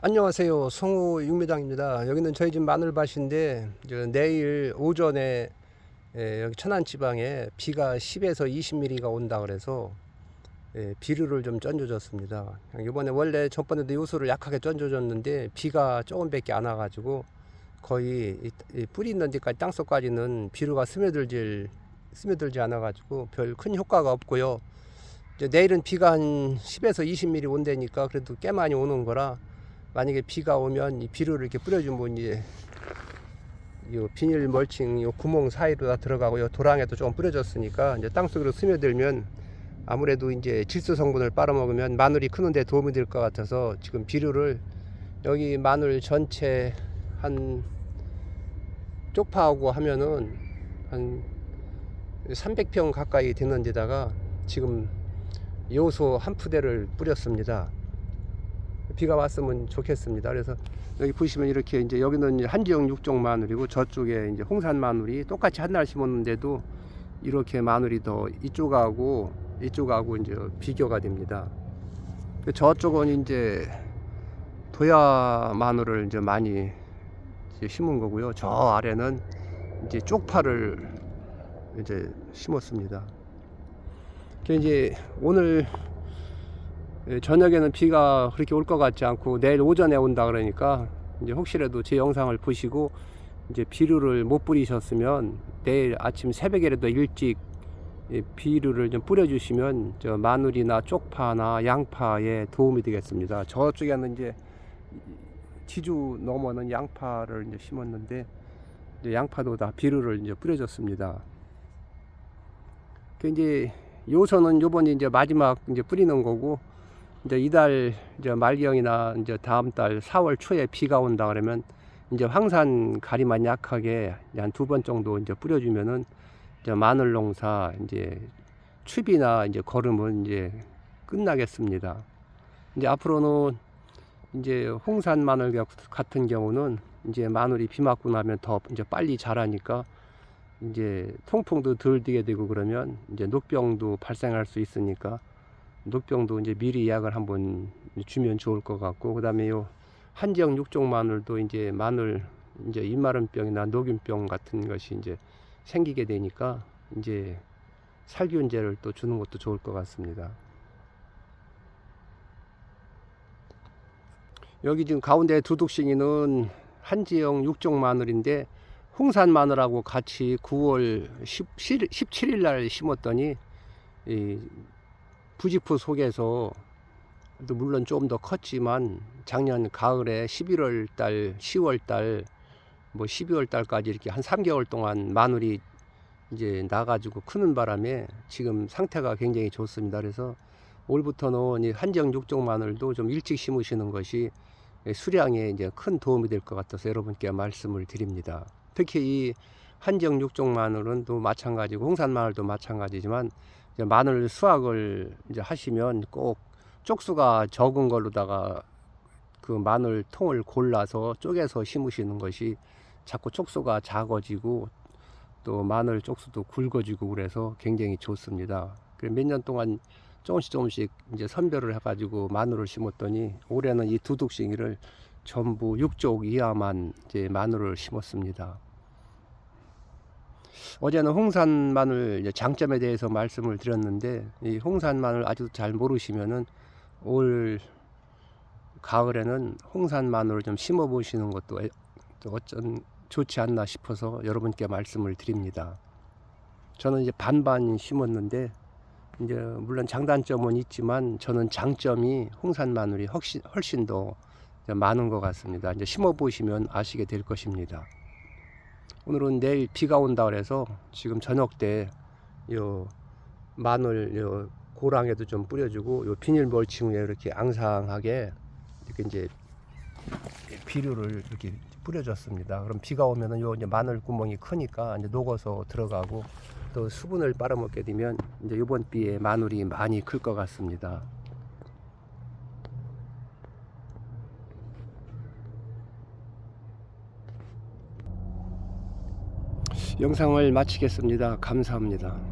안녕하세요. 송우 육매장입니다. 여기는 저희 집 마늘밭인데 내일 오전에 예, 여기 천안 지방에 비가 10에서 20mm가 온다 그래서 예, 비료를 좀 던져줬습니다. 이번에 원래 전번에도 요소를 약하게 던져줬는데 비가 조금밖에 안 와가지고 거의 뿌리 있는 데까지 땅속까지는 비료가 스며들질 스며들지 않아가지고 별 큰 효과가 없고요. 내일은 비가 한 10에서 20mm 온다니까 그래도 꽤 많이 오는 거라 만약에 비가 오면 이 비료를 이렇게 뿌려주면 이제 이 비닐 멀칭 이 구멍 사이로 다 들어가고 요 도랑에도 조금 뿌려졌으니까 이제 땅속으로 스며들면 아무래도 이제 질소 성분을 빨아먹으면 마늘이 크는데 도움이 될 것 같아서 지금 비료를 여기 마늘 전체 한 쪽파하고 하면은 한 300평 가까이 되는 데다가 지금 요소 한 푸대를 뿌렸습니다. 비가 왔으면 좋겠습니다. 그래서 여기 보시면 이렇게 이제 여기는 한지역 육종 마늘이고 저쪽에 이제 홍산 마늘이 똑같이 한 날 심었는데도 이렇게 마늘이 더 이쪽하고 이쪽하고 이제 비교가 됩니다. 저쪽은 이제 도야 마늘을 이제 많이 이제 심은 거고요. 저 아래는 이제 쪽파를 이제 심었습니다. 그 이제 오늘 예, 저녁에는 비가 그렇게 올 것 같지 않고 내일 오전에 온다 그러니까 이제 혹시라도 제 영상을 보시고 이제 비료를 못 뿌리셨으면 내일 아침 새벽에라도 일찍 이 비료를 좀 뿌려주시면 저 마늘이나 쪽파나 양파에 도움이 되겠습니다. 저쪽에는 이제 지주 넘어는 양파를 이제 심었는데 이제 양파도 다 비료를 이제 뿌려줬습니다. 그 이제 요소는 요번에 이제 마지막 이제 뿌리는 거고 이제 이달 이제 말경이나 이제 다음 달 4월 초에 비가 온다 그러면 이제 황산 가리만 약하게 한 두 번 정도 이제 뿌려주면은 이제 마늘 농사 이제 추비나 이제 거름은 이제 끝나겠습니다. 이제 앞으로는 이제 홍산 마늘 같은 경우는 이제 마늘이 비 맞고 나면 더 이제 빨리 자라니까 이제 통풍도 덜 되게 되고 그러면 이제 녹병도 발생할 수 있으니까 녹병도 이제 미리 예약을 한번 주면 좋을 것 같고 그다음에 요 한지역 육종 마늘도 이제 마늘 이제 입마름병이나 녹균병 같은 것이 이제 생기게 되니까 이제 살균제를 또 주는 것도 좋을 것 같습니다. 여기 지금 가운데 두둑싱이는 한지역 육종 마늘인데 홍산 마늘하고 같이 9월 10, 17일 날 심었더니 이 부직포 속에서 또 물론 좀 더 컸지만 작년 가을에 11월 달, 10월 달, 뭐 12월 달까지 이렇게 한 3개월 동안 마늘이 이제 나가지고 크는 바람에 지금 상태가 굉장히 좋습니다. 그래서 올부터는 이 한정 육종 마늘도 좀 일찍 심으시는 것이 수량에 이제 큰 도움이 될 것 같아서 여러분께 말씀을 드립니다. 특히 이 한정 육종 마늘은 또 마찬가지고 홍산 마늘도 마찬가지지만 마늘 수확을 이제 하시면 꼭 쪽수가 적은 걸로다가 그 마늘 통을 골라서 쪼개서 심으시는 것이 자꾸 쪽수가 작아지고 또 마늘 쪽수도 굵어지고 그래서 굉장히 좋습니다. 몇년 동안 조금씩 조금씩 이제 선별을 해가지고 마늘을 심었더니 올해는 이 두둑싱이를 전부 6쪽 이하만 이제 마늘을 심었습니다. 어제는 홍산 마늘 장점에 대해서 말씀을 드렸는데 이 홍산 마늘 아직도 잘 모르시면은 올 가을에는 홍산 마늘을 좀 심어 보시는 것도 어쩐 좋지 않나 싶어서 여러분께 말씀을 드립니다. 저는 이제 반반 심었는데 이제 물론 장단점은 있지만 저는 장점이 홍산 마늘이 훨씬 훨씬 더 많은 것 같습니다. 이제 심어 보시면 아시게 될 것입니다. 오늘은 내일 비가 온다 그래서 지금 저녁 때 요 마늘 요 고랑에도 좀 뿌려주고 요 비닐 멀칭 위에 이렇게 앙상하게 이렇게 이제 비료를 이렇게 뿌려줬습니다. 그럼 비가 오면은 요 이제 마늘 구멍이 크니까 이제 녹아서 들어가고 또 수분을 빨아먹게 되면 이제 이번 비에 마늘이 많이 클 것 같습니다. 영상을 마치겠습니다. 감사합니다.